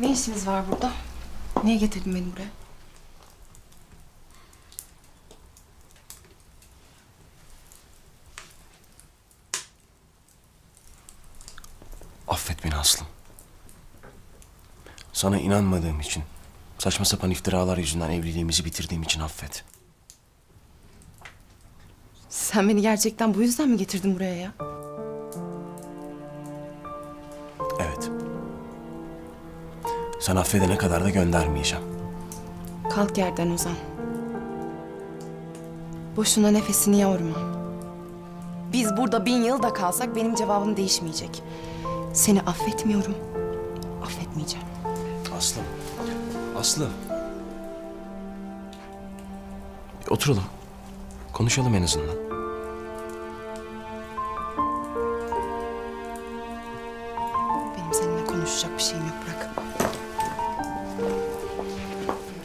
Ne işiniz var burada? Niye getirdin beni buraya? Affet beni Aslım. Sana inanmadığım için, saçma sapan iftiralar yüzünden evliliğimizi bitirdiğim için affet. Sen beni gerçekten bu yüzden mi getirdin buraya ya? Sen affedene kadar da göndermeyeceğim. Kalk yerden Ozan. Boşuna nefesini yorma. Biz burada bin yıl da kalsak benim cevabım değişmeyecek. Seni affetmiyorum. Affetmeyeceğim. Aslım. Bir oturalım. Konuşalım en azından.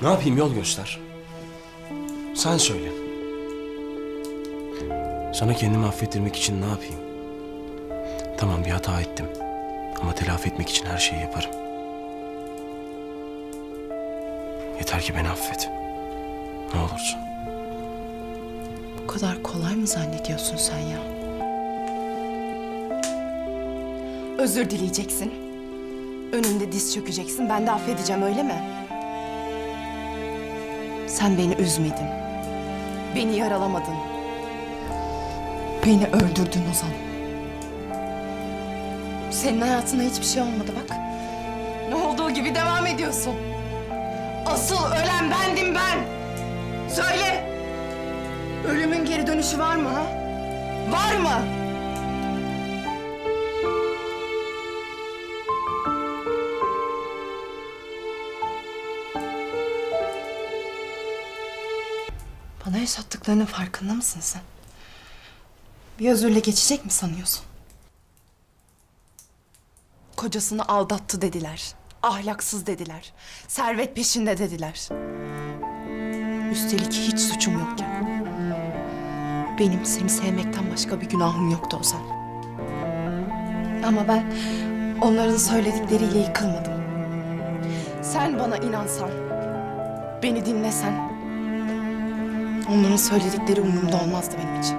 Ne yapayım yol göster. Sen söyle. Sana kendimi affettirmek için ne yapayım? Tamam bir hata ettim. Ama telafi etmek için her şeyi yaparım. Yeter ki beni affet. Ne olursun. Bu kadar kolay mı zannediyorsun sen ya? Özür dileyeceksin. Önünde diz çökeceksin. Ben de affedeceğim öyle mi? Sen beni üzmedin. Beni yaralamadın. Beni öldürdün Ozan. Senin hayatında hiçbir şey olmadı bak. Ne olduğu gibi devam ediyorsun. Asıl ölen bendim ben. Söyle. Ölümün geri dönüşü var mı ha? Var mı? Yaşattıklarının farkında mısın sen? Bir özürle geçecek mi sanıyorsun? Kocasını aldattı dediler. Ahlaksız dediler. Servet peşinde dediler. Üstelik hiç suçum yokken. Benim seni sevmekten başka bir günahım yoktu Ozan. Ama ben onların söyledikleriyle yıkılmadım. Sen bana inansan, beni dinlesen... Onların söyledikleri umurumda olmazdı benim için.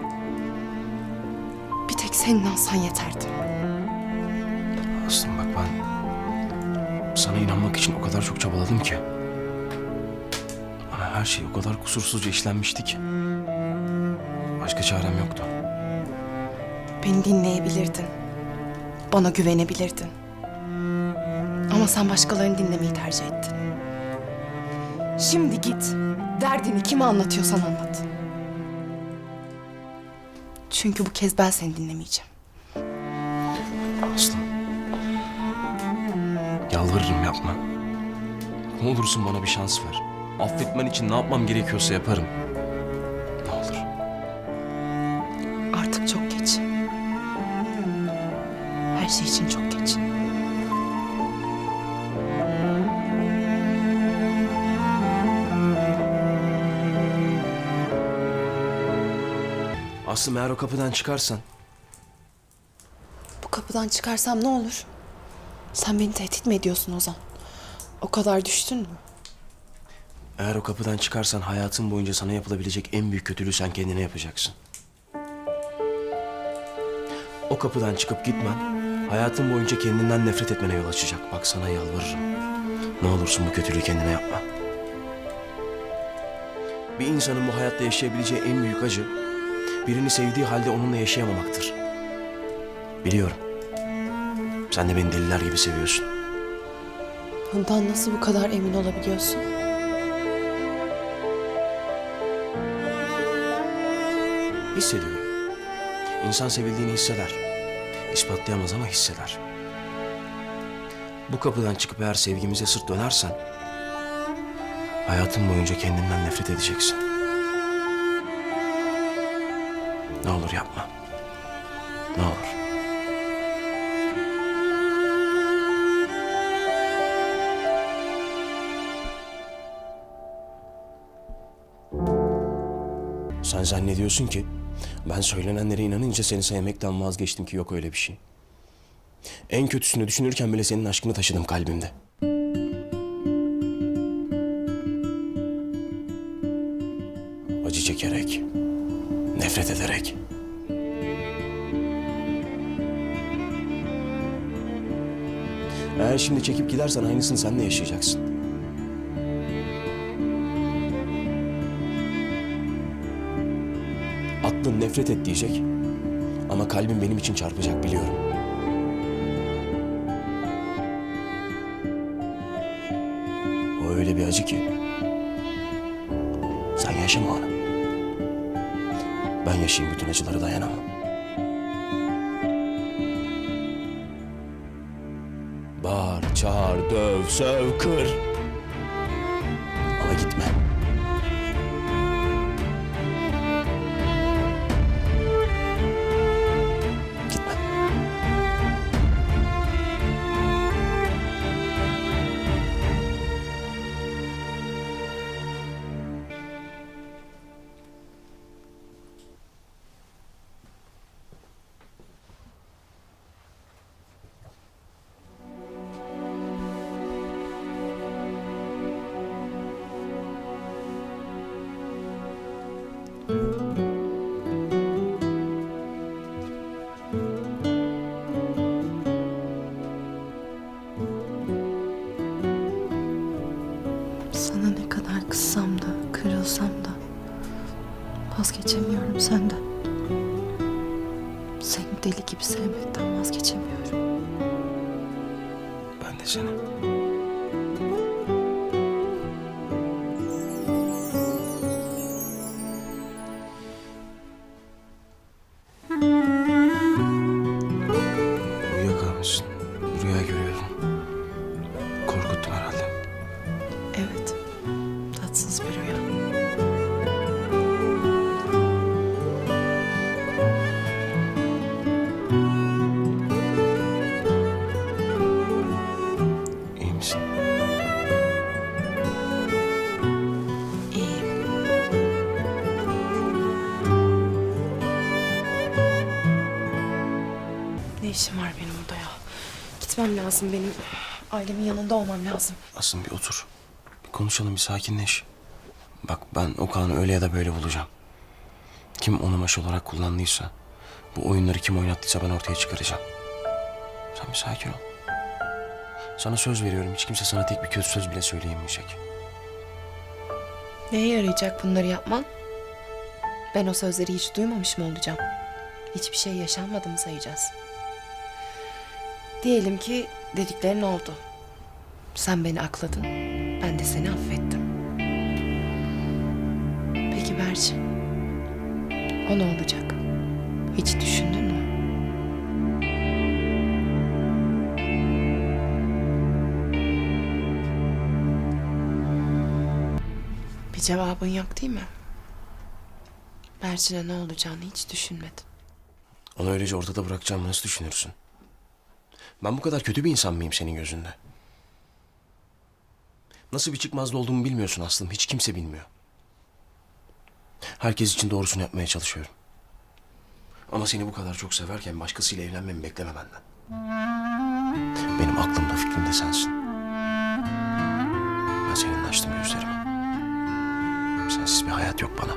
Bir tek sen inansan yeterdi. Aslım bak ben sana inanmak için o kadar çok çabaladım ki. Ama her şey o kadar kusursuzca işlenmişti ki. Başka çarem yoktu. Beni dinleyebilirdin. Bana güvenebilirdin. Ama sen başkalarını dinlemeyi tercih ettin. Şimdi git. Derdini kime anlatıyorsan anlat. Çünkü bu kez ben seni dinlemeyeceğim. Aslım. Yalvarırım yapma. Ne olursun bana bir şans ver. Affetmen için ne yapmam gerekiyorsa yaparım. Aslım eğer o kapıdan çıkarsan Bu kapıdan çıkarsam ne olur? Sen beni tehdit mi ediyorsun Ozan? O kadar düştün mü? Eğer o kapıdan çıkarsan hayatın boyunca sana yapılabilecek en büyük kötülüğü sen kendine yapacaksın. O kapıdan çıkıp gitmen hayatın boyunca kendinden nefret etmene yol açacak. Bak sana yalvarırım. Ne olursun bu kötülüğü kendine yapma. Bir insanın bu hayatta yaşayabileceği en büyük acı birini sevdiği halde onunla yaşayamamaktır. Biliyorum. Sen de beni deliler gibi seviyorsun. Bundan nasıl bu kadar emin olabiliyorsun? Hissediyorum. İnsan sevildiğini hisseder. İspatlayamaz ama hisseder. Bu kapıdan çıkıp eğer sevgimize sırt dönersen... ...hayatın boyunca kendinden nefret edeceksin. Ne olur yapma. Ne olur. Sen zannediyorsun ki ben söylenenlere inanınca seni sevmekten vazgeçtim ki yok öyle bir şey. En kötüsünü düşünürken bile senin aşkını taşıdım kalbimde. Acı çekerek nefret ederek. Eğer şimdi çekip gidersen aynısını sen de yaşayacaksın. Aklın nefret et diyecek ama kalbin benim için çarpacak biliyorum. O öyle bir acı ki. Sen yaşama onu. Ben yaşayayım bütün acıları dayanamam. Bağır, çağır, döv, söv, kır. Ama gitme. Sana ne kadar kızsam da, kırılsam da vazgeçemiyorum senden. Seni deli gibi sevmekten vazgeçemiyorum. Ben de seni. Lazım benim. Ailemin yanında olmam lazım. Aslında bir otur. Bir konuşalım, bir sakinleş. Bak ben o Kaan'ı öyle ya da böyle bulacağım. Kim onu maş olarak kullandıysa, bu oyunları kim oynattıysa ben ortaya çıkaracağım. Sen bir sakin ol. Sana söz veriyorum, hiç kimse sana tek bir kötü söz bile söyleyemeyecek. Neye yarayacak bunları yapman? Ben o sözleri hiç duymamış mı olacağım? Hiçbir şey yaşanmadı mı sayacağız? Diyelim ki dediklerin oldu. Sen beni akladın, ben de seni affettim. Peki Berçin, o ne olacak? Hiç düşündün mü? Bir cevabın yok değil mi? Berçin'e ne olacağını hiç düşünmedin. Onu öylece ortada bırakacağımı nasıl düşünürsün? Ben bu kadar kötü bir insan mıyım senin gözünde? Nasıl bir çıkmazda olduğumu bilmiyorsun Aslım. Hiç kimse bilmiyor. Herkes için doğrusunu yapmaya çalışıyorum. Ama seni bu kadar çok severken başkasıyla evlenmemi bekleme benden. Benim aklımda fikrimde sensin. Ben seninle açtım gözlerimi. Sensiz bir hayat yok bana.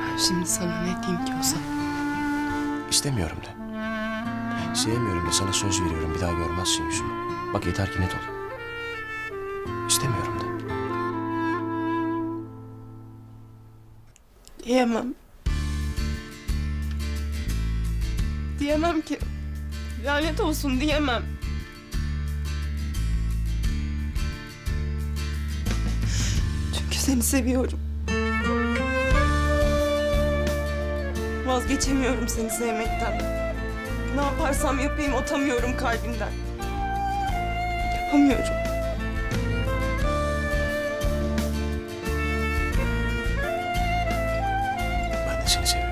Ben şimdi sana ne diyeyim ki o zaman? İstemiyorum de. Sevmiyorum de sana söz veriyorum bir daha görmezsin yüzümü. Bak yeter ki net ol. İstemiyorum de. Diyemem. Diyemem ki. Lanet olsun diyemem. Çünkü seni seviyorum. Vazgeçemiyorum seni sevmekten. Ne yaparsam yapayım atamıyorum kalbimden. Yapamıyorum. Ben de seni seviyorum.